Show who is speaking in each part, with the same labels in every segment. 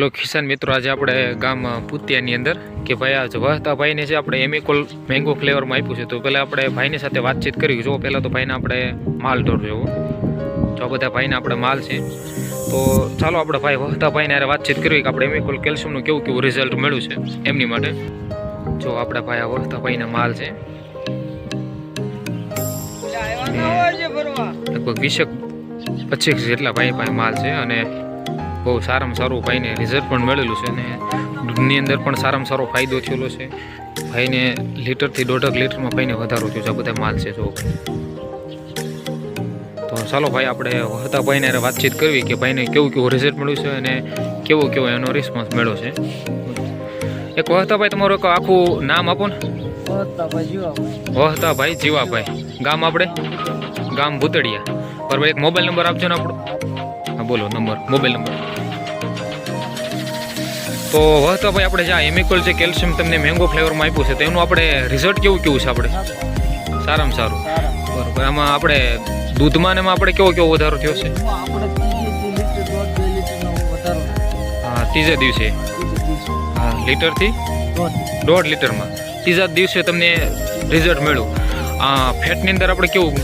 Speaker 1: Hello કિસાન મિત્રો આજે આપણે ગામ પુતિયાની અંદર કે ભાઈ આ વહતા ભાઈને છે આપણે એમિકોલ મેંગો ફ્લેવરમાં આપ્યું છે. તો પહેલાં આપણે ભાઈની સાથે વાતચીત કરી. જો પહેલાં તો ભાઈને આપણે માલ ઢોર જોવો. જો બધા ભાઈને આપણે માલ છે. તો ચાલો આપણે ભાઈ વહતા ભાઈને યારે વાતચીત કરવી કે આપણે એમિકોલ કેલ્શિયમનું કેવું કેવું રિઝલ્ટ મળ્યું છે એમની માટે. જો આપણા ભાઈ આ વહતા ભાઈના માલ છે. લગભગ વીસેક પચીસ જેટલા ભાઈ ભાઈ માલ છે અને બહુ સારામાં સારું ભાઈને રિઝલ્ટ પણ મળેલું છે અને દૂધની અંદર પણ સારામાં સારો ફાયદો થયેલો છે. ભાઈને લીટરથી દોઢક લીટરમાં ભાઈને વધારો થયો છે બધા માલ છે જો. તો ચાલો ભાઈ આપણે હતા ભાઈને વાતચીત કરવી કે ભાઈને કેવું કેવું રિઝલ્ટ મળ્યું છે અને કેવો કેવો એનો રિસ્પોન્સ મળ્યો છે. એક વહતા ભાઈ તમારું એક આખું નામ આપો ને. વહતા ભાઈ જીવાભાઈ. ગામ આપણે? ગામ ભૂતડિયા. બરાબર એક મોબાઈલ નંબર આપજો ને આપણો. હા બોલો નંબર મોબાઈલ નંબર. તો વહતા ભાઈ આપણે જે આ એમિકોલ જે કેલ્શિયમ તમને મેંગો ફ્લેવરમાં આપ્યું છે, તો એનું આપણે રિઝલ્ટ કેવું કેવું છે આપણે? સારામાં સારું. બરાબર. આમાં આપણે દૂધમાં ને આપણે કેવો કેવો વધારો થયો છે? હા, ત્રીજા દિવસે. હા, લીટરથી? દોઢ લીટરમાં. ત્રીજા દિવસે તમને રિઝલ્ટ મળ્યું. ફેટની અંદર આપણે કેવું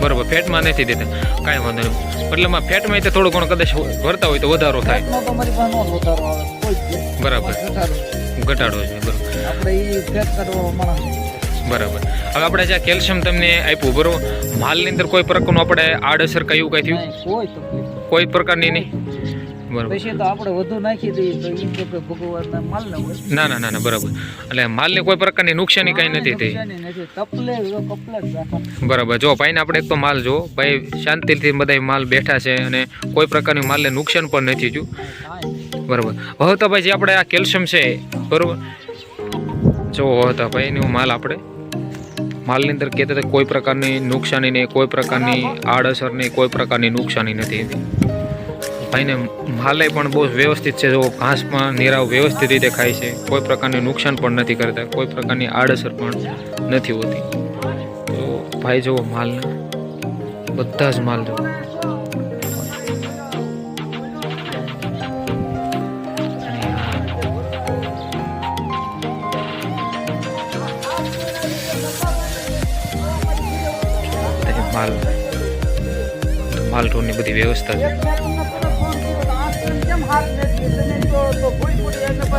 Speaker 1: બરાબર ફેટમાં નથી દેતા. કાંઈ વાંધો નહીં. મતલબ ફેટમાં તે થોડું ઘણું કદાચ ભરતા હોય તો વધારો થાય. બરાબર. ઘટાડો છે બરાબર. બરાબર. હવે આપણે જે કેલ્શિયમ તમને આપ્યું બરોબર? માલની અંદર કોઈ પ્રકારનું આપણે આડઅસર કયું કઈ થયું?
Speaker 2: કોઈ
Speaker 1: પ્રકારની નહીં?
Speaker 2: પછી તો આપણે વધુ નાખી દઈએ તો ઈ તો ભગવાનના માલ હોય.
Speaker 1: ના ના ના ના બરાબર. એટલે માલને કોઈ પ્રકારની નુકસાની કાંઈ નથી થઈ.
Speaker 2: તો કપલે
Speaker 1: બરાબર. જો ભાઈને આપણે એક તો માલ જો ભાઈ શાંતિથી બધા માલ બેઠા છે અને કોઈ પ્રકારની માલને નુકસાન પણ નથી થયું. બરાબર. હવે ભાઈ જે આપણે આ કેલ્શિયમ છે બરાબર. જો હતા ભાઈ એનો માલ આપણે માલની અંદર કહેતા હતા કોઈ પ્રકારની નુકસાની નહીં કોઈ પ્રકારની આડઅસર નહીં કોઈ પ્રકારની નુકસાની નથી. ભાઈને માલે પણ બહુ વ્યવસ્થિત છે. જો ઘાસમાં નીરાવ વ્યવસ્થિત રીતે ખાય છે. કોઈ પ્રકારની નુકસાન પણ નથી કરતા. કોઈ પ્રકારની આડઅસર પણ નથી હોતી. તો ભાઈ જુઓ માલના. બધા જ માલ જુઓ. માલ. માલ ઢોરની બધી વ્યવસ્થા છે.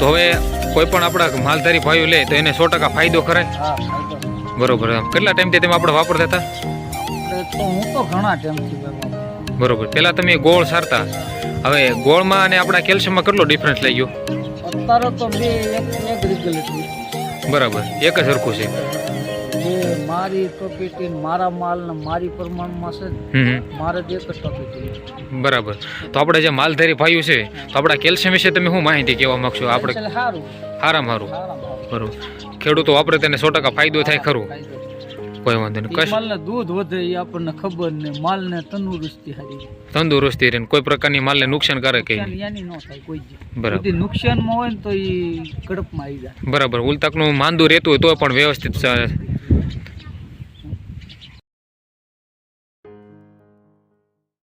Speaker 1: તો હવે કોઈ પણ આપણા માલધારી ભાઈઓ લે તો એને સો ટકા ફાયદો કરે? બરોબર કેટલા ટાઈમથી તમે આપણે વાપરતા હતા? બરોબર. પહેલાં તમે ગોળ સારતા. હવે ગોળમાં અને આપણા કેલ્શિયમમાં કેટલો ડિફરન્સ લઈ ગયો? બરાબર. એક જ સરખું છે.
Speaker 2: જે મારી પ્રોપર્ટી મારા માલ ને મારી પ્રમાણમાં છે ને. મારે જ એક જ
Speaker 1: બરાબર. તો આપણે જે માલધારી ભાઈઓ છે તો આપણા કેલ્શિયમ વિશે તમે શું માહિતી કહેવા માગશો? આપણે
Speaker 2: સારું
Speaker 1: સારામાં સારું બરોબર. ખેડૂતો વાપરે તેને સો ટકા ફાયદો થાય ખરું. કોઈ વાંધો નહીં.
Speaker 2: માલને દૂધ વધે એ આપણને ખબર ને માલને તંદુરસ્તી હારી.
Speaker 1: તંદુરસ્તી રહે કોઈ પ્રકારની માલને નુકસાન કરે કે
Speaker 2: યાની ન થાય કોઈ
Speaker 1: બરાબર.
Speaker 2: નુકસાનમાં હોય ને તો એ કડપમાં આવી જાય.
Speaker 1: બરાબર. ઉલતાકનું માંદું રહેતું હોય તો પણ વ્યવસ્થિત